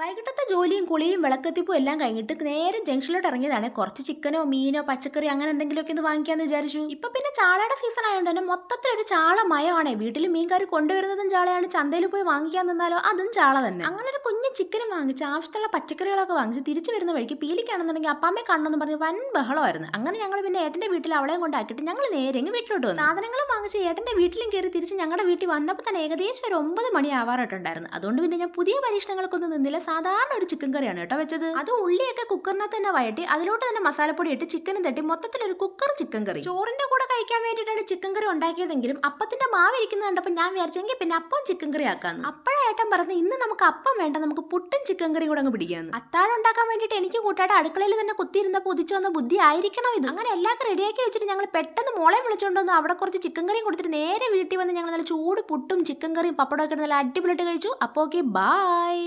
വൈകിട്ടത്തെ ജോലിയും കുളിയും വിളക്കെത്തിപ്പും എല്ലാം കഴിഞ്ഞിട്ട് നേരെ ജംഗ്ഷനിലോട്ട് ഇറങ്ങിയതാണ്. കുറച്ച് ചിക്കനോ മീനോ പച്ചക്കറി അങ്ങനെ എന്തെങ്കിലുമൊക്കെ ഒന്ന് വാങ്ങിക്കാന്ന് വിചാരിച്ചു. ഇപ്പൊ പിന്നെ ചാളയുടെ സീസൺ ആയതുകൊണ്ട് തന്നെ മൊത്തത്തിൽ ഒരു ചാള മയമാണേ. വീട്ടിൽ മീൻകാർ കൊണ്ടുവരുന്നതും ചാളയാണ്. ചന്തയിൽ പോയി വാങ്ങിക്കാൻ നിന്നാലോ അതും ചാള തന്നെ. അങ്ങനെ ഒരു കുഞ്ഞു ചിക്കനും വാങ്ങിച്ച് ആവശ്യത്തുള്ള പച്ചക്കറികളൊക്കെ വാങ്ങിച്ച് തിരിച്ചു വരുന്ന വഴിക്ക് പീലിക്കാണെന്നുണ്ടെങ്കിൽ അപ്പാമ്മയെ കാണണമെന്ന് പറഞ്ഞ് വൻ ബഹളമായിരുന്നു. അങ്ങനെ ഞങ്ങൾ പിന്നെ ഏട്ടന്റെ വീട്ടിൽ അവളെയും കൊണ്ടാക്കിയിട്ട് ഞങ്ങൾ നേരെ വീട്ടിലോട്ട് വന്നു. സാധനങ്ങൾ വാങ്ങിച്ച് ഏട്ടന്റെ വീട്ടിലും കയറി തിരിച്ച് ഞങ്ങളുടെ വീട്ടിൽ വന്നപ്പോൾ തന്നെ ഏകദേശം ഒരു ഒമ്പത് മണി ആവാറായിട്ടുണ്ടായിരുന്നു അതുകൊണ്ട് പിന്നെ ഞാൻ പുതിയ പരീക്ഷണങ്ങൾക്കൊന്നും നിന്നില്ല. സാധാരണ ഒരു ചിക്കൻ കറിയാണ് കേട്ടോ വെച്ചത്. അത് ഉള്ളിയൊക്കെ കുക്കറിനകത്ത് തന്നെ വയറ്റി അതിലോട്ട് തന്നെ മസാലപ്പൊടി ഇട്ട് ചിക്കനും തട്ടി. മൊത്തത്തിൽ ഒരു കുക്കർ ചിക്കൻ കറി ചോറിന്റെ കൂടെ കഴിക്കാൻ വേണ്ടിയിട്ടാണ് ചിക്കൻ കറി ഉണ്ടാക്കിയതെങ്കിലും അപ്പത്തിന്റെ മാവ് ഇരിക്കുന്നത് കണ്ടപ്പോൾ ഞാൻ വിചാരിച്ചെങ്കിൽ പിന്നെ അപ്പം ചിക്കൻ കറി ആക്കാന്ന്. അപ്പോഴേട്ടൻ പറഞ്ഞു ഇന്ന് നമുക്ക് അപ്പം വേണ്ട നമുക്ക് പുട്ടും ചിക്കൻ കറി കൂടെ അങ്ങ് പിടിക്കാന്ന്. അത്താഴം ഉണ്ടാക്കാൻ വേണ്ടിയിട്ട് എനിക്ക് കൂട്ടായിട്ട് അടുക്കളയിൽ തന്നെ കുത്തിയിരുന്ന പൊതിച്ചു വന്ന ബുദ്ധി ആയിരിക്കണം ഇത്. അങ്ങനെ എല്ലാവർക്കും റെഡിയാക്കി വെച്ചിട്ട് ഞങ്ങൾ പെട്ടെന്ന് മോളെ വിളിച്ചുകൊണ്ട് വന്ന് അവിടെ കുറച്ച് ചിക്കൻ കറിയും കൊടുത്തിട്ട് നേരെ വീട്ടിൽ വന്ന് ഞങ്ങൾ നല്ല ചൂട് പുട്ടും ചിക്കൻ കറിയും പപ്പടമൊക്കെ നല്ല അടിപൊളിയായിട്ട് കഴിച്ചു. അപ്പോൾ ഓക്കെ ബായ്